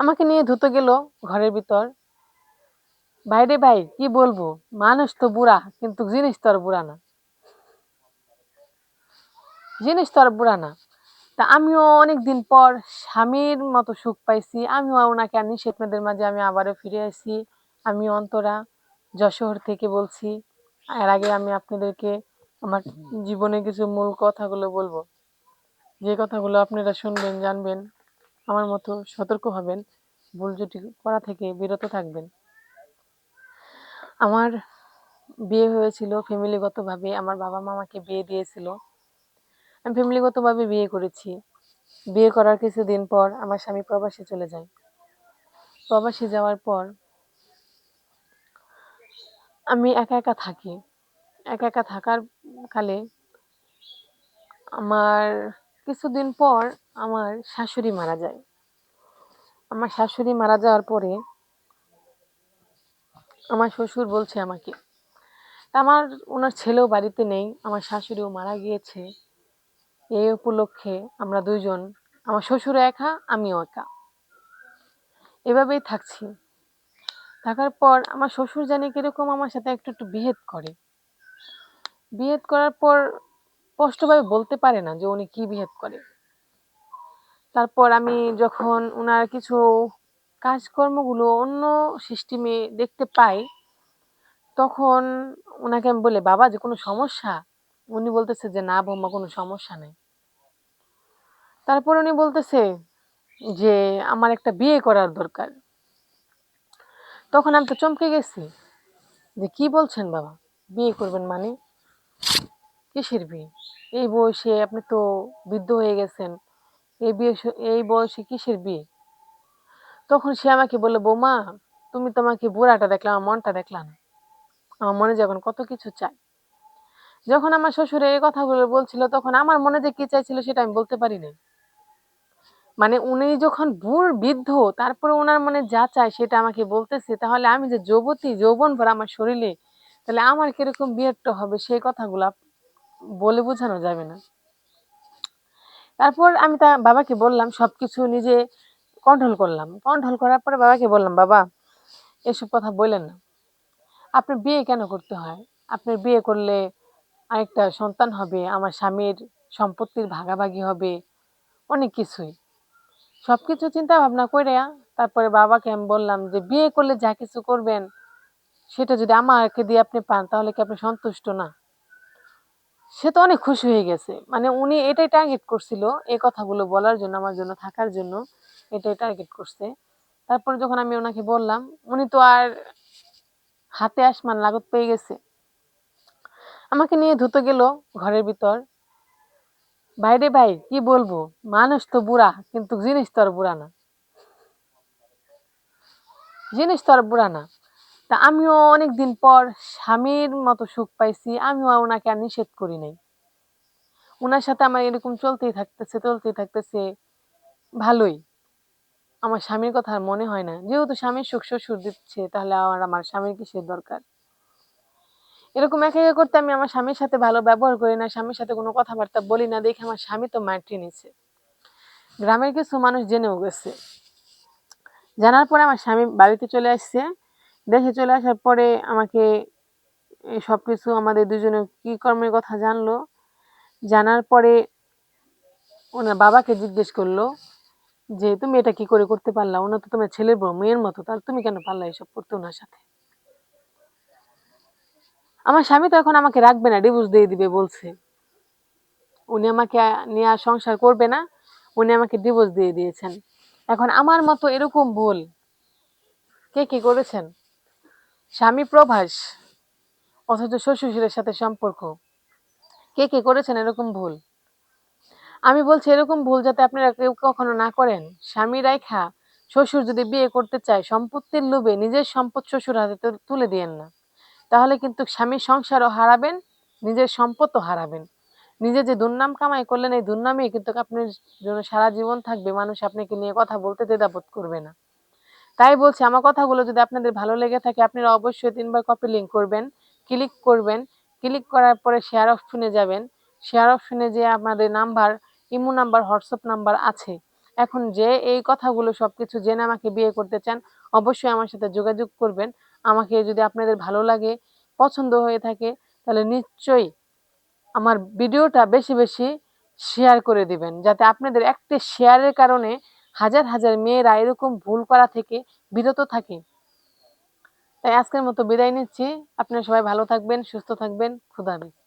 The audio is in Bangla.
আমাকে নিয়ে ধুতে গেল ঘরের ভিতর। বাইরে ভাই, কি বলব? মানুষ তো বুড়া, কিন্তু জিনিস তো আর বুড়া না। জিনিস তো আর বুড়া না। তা আমিও অনেকদিন পর স্বামীর মতো সুখ পাইছি। আমিও ওনাকে নিষেধ মেয়েদের মাঝে আমি আবারও ফিরে আসি। আমি অন্তরা যশোর থেকে বলছি, এর আগে আমি আপনাদেরকে আমার জীবনে কিছু মূল কথাগুলো বলব। যে কথাগুলো আপনারা শুনবেন, জানবেন আমার মতো সতর্ক হবেন, ভুল জুটি করা থেকে বিরত থাকবেন। আমার বিয়ে হয়েছিল ফ্যামিলিগতভাবে, আমার বাবা মা আমাকে বিয়ে দিয়েছিল। আমি ফ্যামিলিগতভাবে বিয়ে করেছি। বিয়ে করার কিছুদিন পর আমার স্বামী প্রবাসে চলে যায়। প্রবাসে যাওয়ার পর আমি একা একা থাকি। একা একা থাকার কালে আমার কিছুদিন পর আমার শাশুড়ি মারা যায়। আমার শাশুড়ি মারা যাওয়ার পরে আমার শ্বশুর বলছে আমাকে আমার ওনার ছেলেও বাড়িতে নেই, আমার শাশুড়িও মারা গিয়েছে। এই উপলক্ষে আমরা দুইজন, আমার শ্বশুর একা, আমিও একা। এভাবেই থাকছি। থাকার পর আমার শ্বশুর জানি কীরকম আমার সাথে একটু একটু বিহেদ করে। বিহেদ করার পর স্পষ্টভাবে বলতে পারে না যে উনি কী বিহেদ করে। তারপর আমি যখন ওনার কিছু কাজকর্মগুলো অন্য সিস্টেমে দেখতে পাই, তখন ওনাকে আমি বলি, বাবা, যে কোনো সমস্যা? উনি বলতেছে যে, না বৌমা, কোনো সমস্যা নেই। তারপর উনি বলতেছে যে, আমার একটা বিয়ে করার দরকার। তখন আমি তো চমকে গেছি যে, কি বলছেন বাবা? বিয়ে করবেন মানে? কিসের বিয়ে? এই বয়সে আপনি তো বৃদ্ধ হয়ে গেছেন। এই বিয়ে এই বয়সে কিসের বিয়ে? তখন সে আমাকে বলল, বৌমা, তুমি তো আমাকে বুড়াটা দেখলে, আমার মনটা দেখলা না। আমার মনে যখন কত কিছু চাই। যখন আমার শ্বশুরে এই কথাগুলো বলছিল, তখন আমার মনে যে কি চাইছিল সেটা আমি বলতে পারি না মানে উনি যখন বুড়, বৃদ্ধ, তারপরে ওনার মনে যা চায় সেটা আমাকে বলতেছে, তাহলে আমি যে যুবতী যৌবন ভরা আমার শরীরে, তাহলে আমার কীরকম বিয়েটা হবে, সেই কথাগুলো বলে বোঝানো যাবে না। তারপর আমি তা বাবাকে বললাম সব কিছু নিজে কন্ট্রোল করলাম। কন্ট্রোল করার পরে বাবাকে বললাম, বাবা, এসব কথা বললেন না। আপনার বিয়ে কেন করতে হয়? আপনার বিয়ে করলে আরেকটা সন্তান হবে, আমার স্বামীর সম্পত্তির ভাগাভাগি হবে, অনেক কিছুই। সব কিছু চিন্তা ভাবনা করে তারপরে বাবাকে আমি বললাম যে, বিয়ে করলে যা কিছু করবেন, সেটা যদি আমাকে দিয়ে আপনি পান, তাহলে কি আপনি সন্তুষ্ট না? সে তো অনেক খুশি হয়ে গেছে। মানে উনি এটাই টার্গেট করছিল এই কথাগুলো বলার জন্য, আমার জন্য, থাকার জন্য এটাই টার্গেট করছে। তারপরে যখন আমি ওনাকে বললাম, উনি তো আর হাতে আসমান লাগত পেয়ে গেছে। আমাকে নিয়ে ধুতে গেল ঘরের ভিতর। বাইরে ভাই, কি বলব? মানুষ তো বুড়া, কিন্তু জিনিস তো আর বুড়া না। জিনিস তো আর বুড়া না। তা আমিও অনেকদিন পর স্বামীর মতো সুখ পাইছি, আমিও ওনাকে আর নিষেধ করি নাই। ওনার সাথে আমার এরকম চলতেই থাকতেছে চলতেই থাকতেছে, ভালোই। আমার স্বামীর কথা আর মনে হয় না। যেহেতু স্বামীর সুখ শ্বশুর দিচ্ছে, তাহলে আমার আমার স্বামীর কিসের দরকার? এরকম একা একা করতে আমি আমার স্বামীর সাথে ভালো ব্যবহার করি না, স্বামীর সাথে কোনো কথাবার্তা বলি না, দেখে আমার স্বামী তো মাটি নিছে। গ্রামের কিছু মানুষ জেনেও গেছে। জানার পরে আমার স্বামী বাড়িতে চলে আসছে। দেশে চলে আসার পরে আমাকে সব কিছু আমাদের দুজনে কি কর্মের কথা জানলো? জানার পরে ওনার বাবাকে জিজ্ঞেস করল যে, তুমি এটা কি করে করতে পারলা? ওনার তো তোমার ছেলের বউ, মেয়ের মতো। তাহলে তুমি কেন পারলা এসব করতে ওনার সাথে? আমার স্বামী তো এখন আমাকে রাখবে না ডিভোর্স দিয়ে দিবে বলছে। উনি আমাকে নিয়ে আর সংসার করবে না, উনি আমাকে ডিভোর্স দিয়ে দিয়েছেন। এখন আমার মতো এরকম ভুল কে কি করেছেন? স্বামী প্রভাস, অথচ শ্বশুরের সাথে সম্পর্ক। কে কে করেছেন এরকম ভুল? আমি বলছি এরকম ভুল যাতে আপনারা কেউ কখনো না করেন। স্বামী রাইখা, শ্বশুর যদি বিয়ে করতে চায়, সম্পত্তির লোভে নিজের সম্পদ শ্বশুর হাতে তুলে দিয়েন না। তাহলে কিন্তু স্বামীর সংসারও হারাবেন, নিজের সম্পদও হারাবেন। নিজে যে দুর্নাম কামাই করলেন, এই দুর্নামে কিন্তু আপনার জন্য সারা জীবন থাকবে। মানুষ আপনাকে নিয়ে কথা বলতে দ্বিধাবোধ করবে না। তাই বলছি, আমার কথাগুলো যদি আপনাদের ভালো লেগে থাকে, আপনারা অবশ্যই তিনবার কপি লিঙ্ক করবেন ক্লিক করবেন ক্লিক করার পরে শেয়ার অপশনে যাবেন। শেয়ার অপশনে যে আপনাদের number imo number WhatsApp number আছে। এখন যে এই কথাগুলো সব কিছু জেনে আমাকে বিয়ে করতে চান, অবশ্যই আমার সাথে যোগাযোগ করবেন। আমাকে যদি আপনাদের ভালো লাগে, পছন্দ হয়ে থাকে, তাহলে নিশ্চয়ই আমার ভিডিওটা বেশি বেশি শেয়ার করে দিবেন। যাতে আপনাদের একটি শেয়ারের কারণে হাজার হাজার মেয়েরা এরকম ভুল করা থেকে বিরত থাকে। তাই আজকের মতো বিদায় নিচ্ছি। আপনারা সবাই ভালো থাকবেন, সুস্থ থাকবেন। খুদাহাফেজ